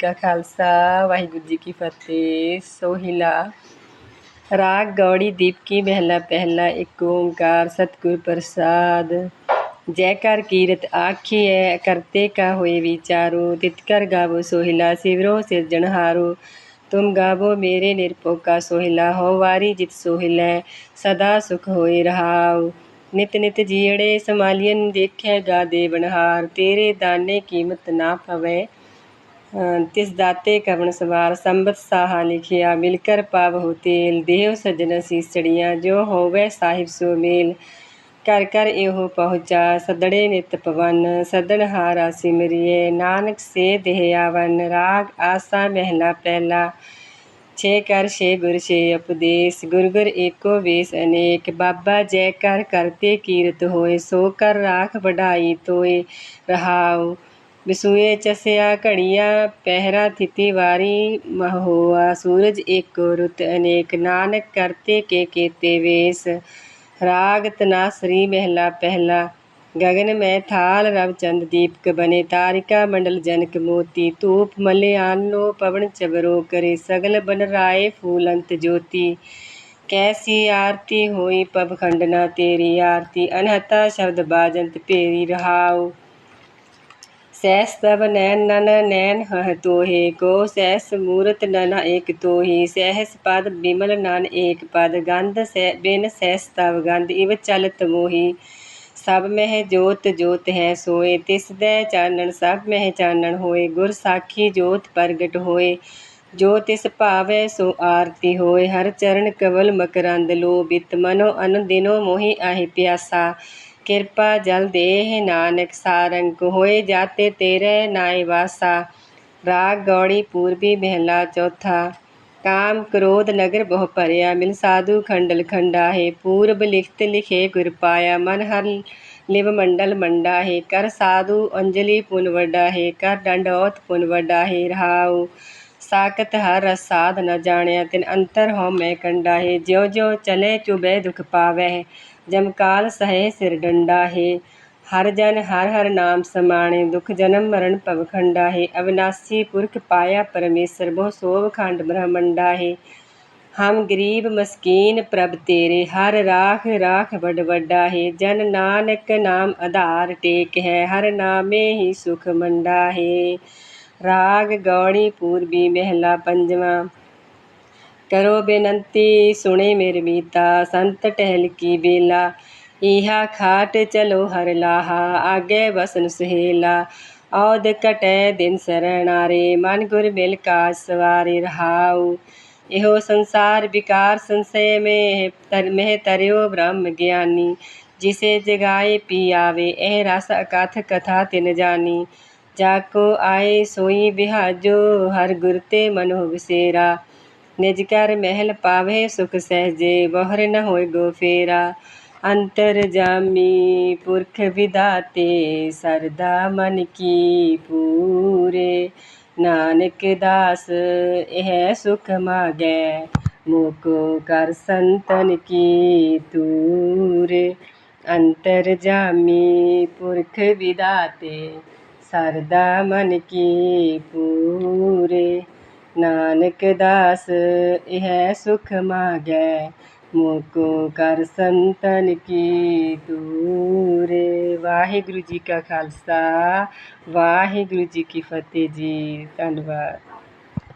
ਕਾ ਖਾਲਸਾ, ਵਾਹਿਗੁਰੂ ਜੀ ਕੀ ਫਤਿਹ। ਸੋਹਿਲਾ, ਰਾਗ ਗੌੜੀ ਦੀਪਕੀ ਮਹਿਲਾ ਪਹਿਲਾ ਏਕ ਓੰਕਾਰ ਸਤਿਗੁਰ ਪ੍ਰਸਾਦ। ਜੈ ਕਰ ਕੀਰਤ ਆਖੀਐ, ਕਰਤੇ ਕਾ ਹੋਏ ਵਿਚਾਰੋ, ਤਿਤ ਕਰ ਗਾਵੋ ਸੋਹਿਲਾ, ਸਿਵਰੋ ਸਿਰਜਣਹਾਰੋ ਤੁਮ ਗਾਵੋ ਮੇਰੇ ਨਿਰਭਉ ਕਾ ਸੋਹਿਲਾ ਹੋ ਵਾਰੀ ਜਿਤ ਸੋਹਿਲੈ, ਸਦਾ ਸੁਖ ਹੋਏ ਰਹਾਉ। ਨਿਤ ਨਿਤ ਜੀੜੇ ਸਮਾਲੀਅਨ ਦੇਖੈ ਗਾ ਦੇਵਨਹਾਰ ਤੇਰੇ ਦਾਨੇ ਕੀਮਤ ਨਾ ਪਵੈ। ਤਿਸ ਦਾਤੇ ਕਵਣ ਸਵਾਰ ਸੰਬਤ ਸਾਹਾ ਲਿਖਿਆ ਮਿਲ ਕਰ ਪਾਵਹੁ ਤੇਲ, ਦੇਹ ਸਜਣ ਸੀਸੜੀਆਂ ਜੋ ਹੋਵੇ ਸਾਹਿਬ ਸੋ ਮੇਲ। ਕਰ ਕਰ ਇਹੋ ਪਹੁੰਚਾ, ਸਦੜੇ ਨਿਤ ਪਵਨ, ਸਦਣ ਹਾਰਾ ਸਿਮਰਿਏ ਨਾਨਕ ਸੇ ਦੇਹ ਆਵਨ, ਰਾਗ ਆਸਾ ਮਹਿਲਾ ਪਹਿਲਾ। ਛੇ ਕਰ ਛੇ ਗੁਰ ਛੇ ਉਪਦੇਸ਼, ਗੁਰ ਗੁਰ ਏਕੋ ਵੇਸ ਅਨੇਕ। ਬਾਬਾ ਜੈ ਕਰ ਕਰਤੇ ਕੀਰਤ ਹੋਏ, ਸੋ ਕਰ ਰਾਖ ਵਡਾਈ ਤੋਏ, ਰਹਾਉ। ਵਿਸੂਏ ਚਸਿਆ ਘੜੀਆਂ, ਪਹਿਰਾ ਥਿਤੀ ਵਾਰੀ ਮਹੋਆ। ਸੂਰਜ ਏਕੋ ਰੁਤ ਅਨੇਕ, ਨਾਨਕ ਕਰਤੇ ਕੇ ਕੇਤੇ ਵੇਸ। ਰਾਗ ਤਨਾਸਰੀ ਮਹਿਲਾ ਪਹਿਲਾ। ਗਗਨ ਮੈ ਥਾਲ ਰਵਚੰਦ ਦੀਪਕ ਬਨੇ। ਤਾਰਿਕਾ ਮੰਡਲ ਜਨਕ ਮੋਤੀ। ਧੂਪ ਮਲੇ ਆਨੋ ਪਵਨ ਚਬਰੋ ਕਰੇ। ਸਗਲ ਬਨ ਰਾਏ ਫੂਲੰਤ ਜੋਤੀ। ਕੈਸੀ ਆਰਤੀ ਹੋਈ ਪਵ ਖੰਡਨਾ ਤੇਰੀ। ਆਰਤੀ ਅਨਹਤਾ ਸ਼ਬਦ ਬਾਜੰਤ ਭੇਰੀ ਰਹਾਉ। रहाओ ਸੈਸ ਤਬ ਨੈਨ ਨਨ ਨੈਨ ਹਹ ਤੋਹੇ ਕੋ ਸੈਸ ਮੂਰਤ ਨਨ ਏਕ ਤੋਹੀ ਸਹਿਸ ਪਦ ਬਿਮਲ ਨਨ ਏਕ ਪਦ ਗੰਧ ਸੈ ਬਿਨ ਸੈਸ ਤਬ ਗੰਧ ਇਵ ਚਲਤ ਮੋਹੀ ਸਭ ਮਹਿ ਜੋਤ ਜੋਤ ਹੈ ਸੋਏ ਤਿਸ ਦੇ ਚਾਨਣ ਸਭ ਮਹਿ ਚਾਨਣ ਹੋਏ ਗੁਰ ਸਾਖੀ ਜੋਤ ਪ੍ਰਗਟ ਹੋਏ ਜੋ ਤਿਸ ਭਾਵੈ ਸੋ ਆਰਤੀ ਹੋਏ ਹਰ ਚਰਨ ਕਵਲ ਮਕਰੰਦ ਲੋ ਬਿਤ ਮਨੋ ਅਨ ਦਿਨੋ ਮੋਹੀ ਆਹੀ ਪਿਆਸਾ ਕਿਰਪਾ ਜਲ ਦੇਹ ਨਾਨਕ ਸਾਰੰਗ ਹੋਏ ਜਾਤੇ ਤੇਰੇ ਨਾਏ ਵਾਸਾ। ਰਾਗ ਗੌੜੀ ਪੂਰਬੀ ਮਹਿਲਾ ਚੌਥਾ। ਕਾਮ ਕ੍ਰੋਧ ਨਗਰ ਬਹੁ ਭਰਿਆ। ਮਿਲ ਸਾਧੂ ਖੰਡਲ ਖੰਡਾਹਿ। ਪੂਰਬ ਲਿਖਤ ਲਿਖੇ ਗੁਰ ਪਾਇਆ। ਮਨ ਹਰ ਲਿਵ ਮੰਡਲ ਮੰਡਾਹਿ। ਕਰ ਸਾਧੂ ਅੰਜਲੀ ਪੁਨ ਵੱਡਾ ਕਰ ਡੰਡੌਤ ਪੁਨ ਵੱਡਾ ਹੈ ਰਹਾਉ ਸਾਕਤ ਹਰ ਰਸ ਸਾਧ ਨ ਜਾਣਿਆ। ਤਿਨ ਅੰਤਰ ਹੋ ਮੈਂ ਕੰਡਾ ਹੈ ਜਿਉ ਜਿਉ ਚਲੇ ਚੁਬੈ ਦੁਖ ਪਾਵੈ ਜਮਕਾਲ ਸਹੇ ਸਿਰ ਡੰਡਾ ਹੈ। ਹਰ ਜਨ ਹਰ ਹਰ ਨਾਮ ਸਮਾਣੇ, ਦੁਖ ਜਨਮ ਮਰਨ ਭਵ ਖੰਡਾ ਹੈ। ਅਵਿਨਾਸੀ ਪੁਰਖ ਪਾਇਆ ਪਰਮੇਸ਼ਰ, ਬਹੁ ਸੋਭ ਖੰਡ ਬ੍ਰਹਮੰਡਾ ਹੈ। ਹਮ ਗਰੀਬ ਮਸਕੀਨ ਪ੍ਰਭ ਤੇਰੇ, ਹਰ ਰਾਖ ਰਾਖ ਵੱਡ ਵੱਡਾ ਹੈ। ਜਨ ਨਾਨਕ ਨਾਮ ਆਧਾਰ ਟੇਕ ਹੈ, ਹਰ ਨਾਮੇ ਹੀ ਸੁਖ ਮੰਡਾ ਹੈ। ਰਾਗ ਗੌੜੀ ਪੂਰਬੀ ਮਹਿਲਾ ਪੰਜਵਾਂ ਕਰੋ ਬੇਨਤੀ, ਸੁਣੇ ਮੇਰੇ ਮੀਤਾ, ਸੰਤ ਟਹਿਲ ਕੀ ਬੇਲਾ। ਇਹਾ ਖਾਟ ਚਲੋ ਹਰ ਲਾਹਾ, ਆਗੇ ਬਸਨ ਸੁਹੇਲਾ। ਔਦ ਕਟੈ ਦਿਨ ਸਰਣਾਰੇ, ਮਨ ਗੁਰ ਮਿਲ ਕਾ ਸਵਾਰੇ ਰਹਾਉ। ਇਹੋ ਸੰਸਾਰ ਵਿਕਾਰ ਸੰਸੈ ਮੇ ਤਰ, ਮਹਿ ਤਰਿਓ ਬ੍ਰਹਮ ਗਿਆਨੀ। ਜਿਸੇ ਜਗਾਏ ਪੀ ਆਵੇ, ਇਹ ਰਸ ਅਕਥ ਕਥਾ ਤਿਨ ਜਾਨੀ। ਜਾ ਕੋ ਆਏ ਸੋਈ ਬਿਹਾਜੋ ਹਰ ਗੁਰ ਤੇ ਮਨੋ ਵਿਸੇਰਾ। ਨਿਜ ਕਰ ਮਹਿਲ ਪਾਵੇ ਸੁਖ ਸਹਜੇ, ਬਹਰ ਨ ਹੋਏ ਗੋ ਫੇਰਾ। ਅੰਤਰ ਜਾਮੀ ਪੁਰਖ ਵਿਦਾਤੇ ਸਰਦਾ ਮਨ ਕੀ ਪੂਰੇ। ਨਾਨਕ ਦਾਸ, ਇਹ ਸੁਖ ਮਾਗੈ, ਮੋਕੋ ਕਰ ਸੰਤਨ ਕੀ ਤੂਰੇ। ਅੰਤਰ ਜਾਮੀ ਪੁਰਖ ਵਿਦਾਤੇ ਸਰਦਾ ਮਨ ਕੀ ਪੂਰੇ। ਨਾਨਕ ਦਾਸ, ਇਹ ਸੁਖ ਮਾਗੈ। ਮੋਕੋ ਕਰ ਸੰਤਨ ਕੀ ਦੂਰੇ। ਵਾਹਿਗੁਰੂ ਜੀ ਕਾ ਖਾਲਸਾ, ਵਾਹਿਗੁਰੂ ਜੀ ਕੀ ਫਤਿਹ ਜੀ। ਧੰਨਵਾਦ।